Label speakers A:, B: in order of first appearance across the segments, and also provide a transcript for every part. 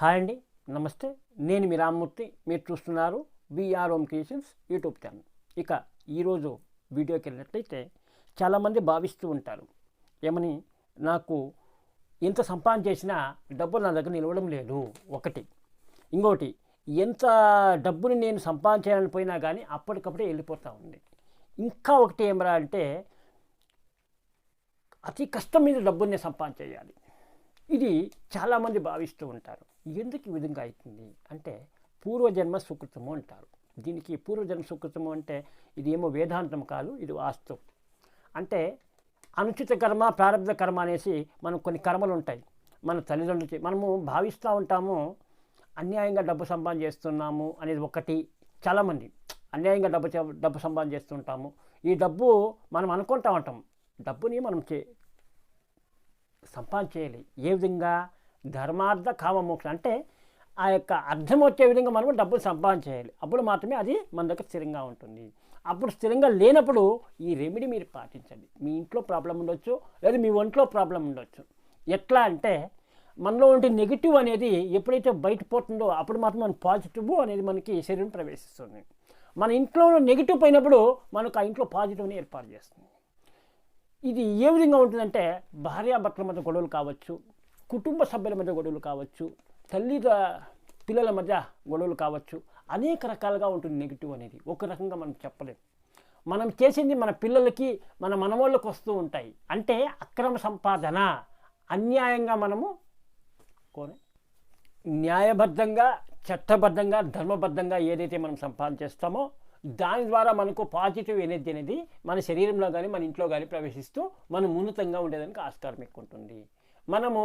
A: Hi అండి నమస్తే. నేను మీ రామ్మూర్తి. మీరు చూస్తున్నారు VR Home Creations YouTube channel. ఇక ఈరోజు వీడియోకి వెళ్ళినట్లయితే చాలామంది భావిస్తూ ఉంటారు. ఏమని నాకు ఎంత సంపాదన చేసినా డబ్బులు నా దగ్గర నిలవడం లేదు. ఒకటి. ఇంకోటి ఎంత డబ్బుని నేను సంపాదించాలని పోయినా కానీ అప్పటికప్పుడే వెళ్ళిపోతూ ఉంది. ఇంకా ఒకటి ఏమరా అంటే అతి కష్టం మీద డబ్బుని సంపాదించేయాలి ఇది చాలామంది భావిస్తూ ఉంటారు. ఎందుకు ఈ విధంగా అవుతుంది? అంటే పూర్వజన్మ సుకృతము అంటారు. దీనికి పూర్వజన్మ సుకృతము అంటే ఇది ఏమో వేదాంతం కాదు ఇది వాస్తవం అంటే అనుచిత కర్మ ప్రారంభ కర్మ అనేసి మనం కొన్ని కర్మలు ఉంటాయి. మన తల్లిదండ్రులు మనము భావిస్తూ ఉంటాము అన్యాయంగా డబ్బు సంపాదన చేస్తున్నాము అనేది ఒకటి చాలామంది అన్యాయంగా డబ్బు చే- డబ్బు సంపాదన చేస్తుంటాము ఈ డబ్బు మనం అనుకుంటా ఉంటాం. డబ్బుని మనం చే సంపాదన చేయాలి ఏ విధంగా? ధర్మార్థ కామమోక్ష. అంటే ఆ యొక్క అర్థం వచ్చే విధంగా మనము డబ్బులు సంపాదన చేయాలి అప్పుడు మాత్రమే అది మన దగ్గర స్థిరంగా ఉంటుంది. అప్పుడు స్థిరంగా లేనప్పుడు ఈ రెమెడీ మీరు పాటించండి. మీ ఇంట్లో ప్రాబ్లం ఉండొచ్చు లేదా మీ ఒంట్లో ప్రాబ్లం ఉండొచ్చు. ఎట్లా అంటే మనలో ఉండే నెగిటివ్ అనేది ఎప్పుడైతే బయట పోతుందో అప్పుడు మాత్రం మన పాజిటివ్ అనేది మనకి శరీరం ప్రవేశిస్తుంది. మన ఇంట్లో నెగిటివ్ పోయినప్పుడు మనకు ఆ ఇంట్లో పాజిటివ్ని ఏర్పాటు చేస్తుంది. ఇది ఏ విధంగా ఉంటుందంటే భార్యాభర్తల మధ్య గొడవలు కావచ్చు కుటుంబ సభ్యుల మధ్య గొడవలు కావచ్చు తల్లి పిల్లల మధ్య గొడవలు కావచ్చు అనేక రకాలుగా ఉంటుంది నెగిటివ్ అనేది. ఒక రకంగా మనం చెప్పలేము మనం చేసింది మన పిల్లలకి మన మనవాళ్ళకి వస్తూ ఉంటాయి. అంటే అక్రమ సంపాదన అన్యాయంగా మనము కోనే న్యాయబద్ధంగా చట్టబద్ధంగా ధర్మబద్ధంగా ఏదైతే మనం సంపాదన చేస్తామో దాని ద్వారా మనకు పాజిటివ్ ఎనర్జీ అనేది మన శరీరంలో కానీ మన ఇంట్లో కానీ ప్రవేశిస్తూ మనం ఉన్నతంగా ఉండేదానికి ఆస్కారం ఎక్కువ ఉంటుంది. మనము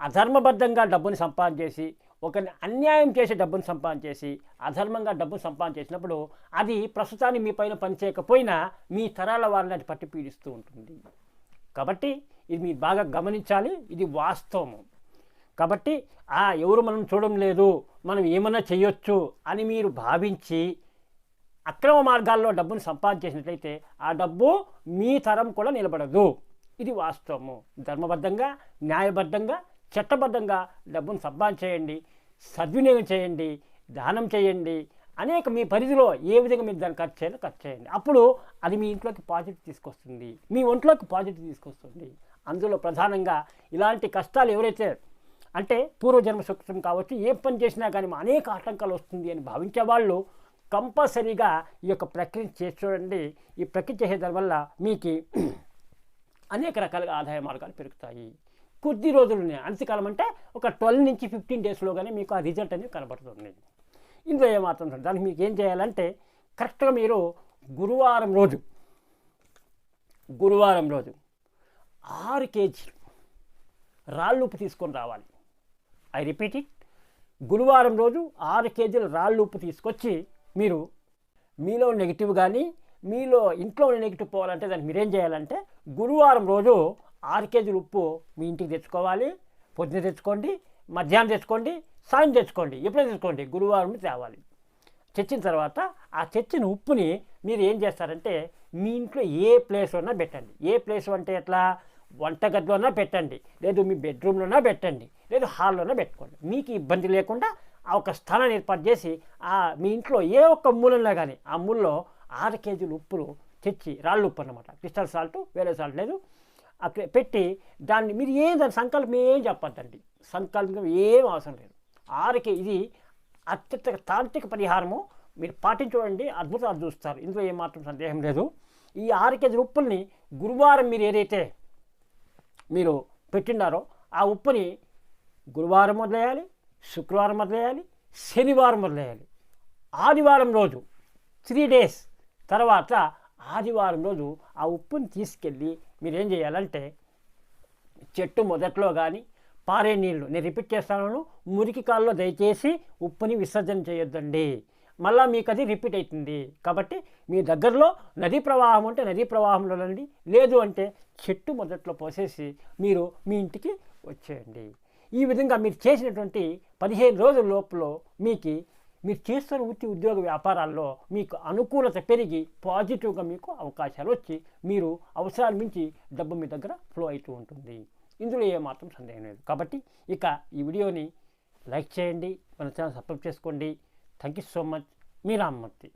A: అధర్మబద్ధంగా డబ్బుని సంపాదన చేసి ఒకరిని అన్యాయం చేసి డబ్బును సంపాదన చేసి అధర్మంగా డబ్బును సంపాదన చేసినప్పుడు అది ప్రస్తుతానికి మీ పైన పనిచేయకపోయినా మీ తరాల వారిని అది పట్టి పీడిస్తూ ఉంటుంది. కాబట్టి ఇది మీరు బాగా గమనించాలి ఇది వాస్తవము. కాబట్టి ఆ ఎవరు మనం చూడడం లేదు మనం ఏమైనా చేయొచ్చు అని మీరు భావించి అక్రమ మార్గాల్లో డబ్బును సంపాదించేసినట్లయితే ఆ డబ్బు మీ తరం కూడా నిలబడదు. ఇది వాస్తవము. ధర్మబద్ధంగా న్యాయబద్ధంగా చట్టబద్ధంగా డబ్బును సంపాదించేయండి సద్వినియోగం చేయండి దానం చేయండి. అనేక మీ పరిధిలో ఏ విధంగా మీరు దాన్ని ఖర్చు చేయాలో ఖర్చు చేయండి. అప్పుడు అది మీ ఇంట్లోకి పాజిటివ్ తీసుకొస్తుంది. మీ ఒంట్లోకి పాజిటివ్ తీసుకొస్తుంది. అందులో ప్రధానంగా ఇలాంటి కష్టాలు ఎవరైతే అంటే పూర్వజన్మ సూక్ష్మం కావచ్చు ఏ పని చేసినా కానీ అనేక ఆటంకాలు వస్తుంది అని భావించే వాళ్ళు కంపల్సరీగా ఈ యొక్క ప్రక్రియ చేసి చూడండి. ఈ ప్రక్రియ చేసే దానివల్ల మీకు అనేక రకాలుగా ఆదాయ మార్గాలు పెరుగుతాయి. కొద్ది రోజులునే అంతకాలం అంటే ఒక ట్వెల్వ్ నుంచి ఫిఫ్టీన్ డేస్లోగానే మీకు ఆ రిజల్ట్ అనేది కనబడుతుంది. ఇందులో ఏమాత్రం దానికి మీకు ఏం చేయాలంటే కరెక్ట్గా మీరు గురువారం రోజు గురువారం రోజు ఆరు కేజీలు రాళ్ళు ఉప్పు తీసుకొని రావాలి. I repeat it. గురువారం రోజు ఆరు కేజీల రాళ్ళు ఉప్పు తీసుకొచ్చి మీరు మీలో నెగిటివ్ కానీ మీలో ఇంట్లో నెగిటివ్ పోవాలంటే దానికి మీరేం చేయాలంటే గురువారం రోజు ఆరు కేజీలు ఉప్పు మీ ఇంటికి తెచ్చుకోవాలి పొద్దున తెచ్చుకోండి మధ్యాహ్నం తెచ్చుకోండి సాయం తెచ్చుకోండి ఎప్పుడైనా తెచ్చుకోండి గురువారం తేవాలి. తెచ్చిన తర్వాత ఆ తెచ్చిన ఉప్పుని మీరు ఏం చేస్తారంటే మీ ఇంట్లో ఏ ప్లేస్లోనా పెట్టండి. ఏ ప్లేస్ అంటే ఎట్లా? వంటగదిలోనా పెట్టండి లేదు మీ బెడ్రూమ్లోనా పెట్టండి లేదు హాల్లోనా పెట్టుకోండి. మీకు ఇబ్బంది లేకుండా ఒక స్థానాన్ని ఏర్పాటు చేసి ఆ మీ ఇంట్లో ఏ ఒక్క మూలన్నా కానీ ఆ మూలలో ఆరు కేజీలు ఉప్పులు తెచ్చి రాళ్ళు ఉప్పు అనమాట క్రిస్టల్ సాల్ట్ వేరే సాల్ట్ లేదు. అక్కడ పెట్టి దాన్ని మీరు ఏం దాని సంకల్పం ఏం చెప్పద్దండి. సంకల్పం ఏం అవసరం లేదు. ఆరుకే ఇది అత్యంత తాంత్రిక పరిహారము. మీరు పాటించుకోండి అద్భుతాలు చూస్తారు. ఇందులో ఏమాత్రం సందేహం లేదు. ఈ ఆరు కేజీ ఉప్పుల్ని గురువారం మీరు ఏదైతే మీరు పెట్టినారో ఆ ఉప్పుని గురువారం వదిలేయాలి. శుక్రవారం వదిలేయాలి శనివారం వదిలేయాలి ఆదివారం రోజు త్రీ డేస్ తర్వాత ఆదివారం రోజు ఆ ఉప్పుని తీసుకెళ్ళి మీరు ఏం చేయాలంటే చెట్టు మొదట్లో కానీ పారే నీళ్ళు నేను రిపీట్ చేస్తాను మురికి కాల్లో దయచేసి ఉప్పుని విసర్జన చేయొద్దండి. మళ్ళా మీకు అది రిపీట్ అవుతుంది. కాబట్టి మీ దగ్గరలో నదీ ప్రవాహం ఉంటే నదీ ప్రవాహంలో రండి. లేదు అంటే చెట్టు మొదట్లో పోసేసి మీరు మీ ఇంటికి వచ్చేయండి. ఈ విధంగా మీరు చేసినటువంటి పదిహేను రోజుల లోపల మీకు మీరు చేస్తున్న వృత్తి ఉద్యోగ వ్యాపారాల్లో మీకు అనుకూలత పెరిగి పాజిటివ్గా మీకు అవకాశాలు వచ్చి మీరు అవసరాలు మించి డబ్బు మీ దగ్గర ఫ్లో అవుతూ ఉంటుంది. ఇందులో ఏమాత్రం సందేహం లేదు. కాబట్టి ఇక ఈ వీడియోని లైక్ చేయండి మన ఛానల్ సబ్స్క్రైబ్ చేసుకోండి. Thank you so much. Me Rammurthy.